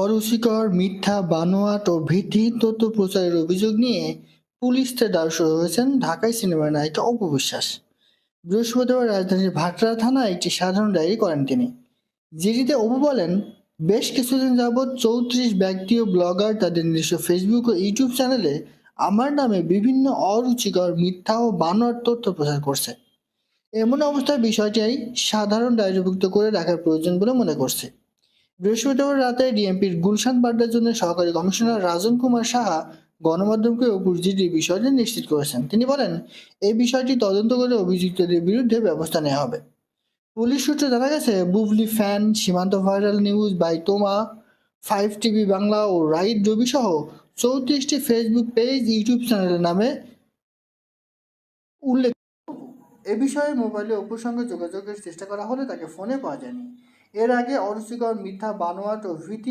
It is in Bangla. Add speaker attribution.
Speaker 1: অরুচিকর মিথ্যা, বানোয়াট ও ভিত্তিহীন তথ্য প্রচারের অভিযোগ নিয়ে পুলিশের দ্বারস্থ হয়েছেন ঢাকাই সিনেমার নায়িকা অপু বিশ্বাস। বৃহস্পতিবার রাজধানীর ভাটরা থানায় একটি সাধারণ ডায়েরি করেন তিনি। যেটিতে অপু বলেন, বেশ কিছুদিন যাবৎ চৌত্রিশ ব্যক্তি ও ব্লগার তাদের নিজস্ব ফেসবুক ও ইউটিউব চ্যানেলে আমার নামে বিভিন্ন অরুচিকর, মিথ্যা ও বানোয়াট তথ্য প্রচার করছে। এমন অবস্থায় বিষয়টি সাধারণ ডায়েরিভুক্ত করে রাখার প্রয়োজন বলে মনে করছে। বৃহস্পতিবার রাতে ডিএমপির গুলশান বাড্ডার জন্য সহকারী কমিশনার রাজন কুমার সাহা গণমাধ্যমকে অপুর বিষয়টি নিশ্চিত করেছেন। তিনি বলেন, এই বিষয়টি তদন্ত করে অভিযুক্তদের বিরুদ্ধে ব্যবস্থা নেওয়া হবে। পুলিশ সূত্রে জানা গেছে, Bubly fan, Simanta viral news by তোমা, ফাইভ টিভি বাংলা ও রাইড রবি সহ চৌত্রিশটি ফেসবুক পেজ, ইউটিউব চ্যানেলের নামে উল্লেখ। এ বিষয়ে মোবাইলে অপুর সঙ্গে যোগাযোগের চেষ্টা করা হলে তাকে ফোনে পাওয়া যায়নি। এর আগে অরুচিকর মিথ্যা বানোয়াট ও ভীতি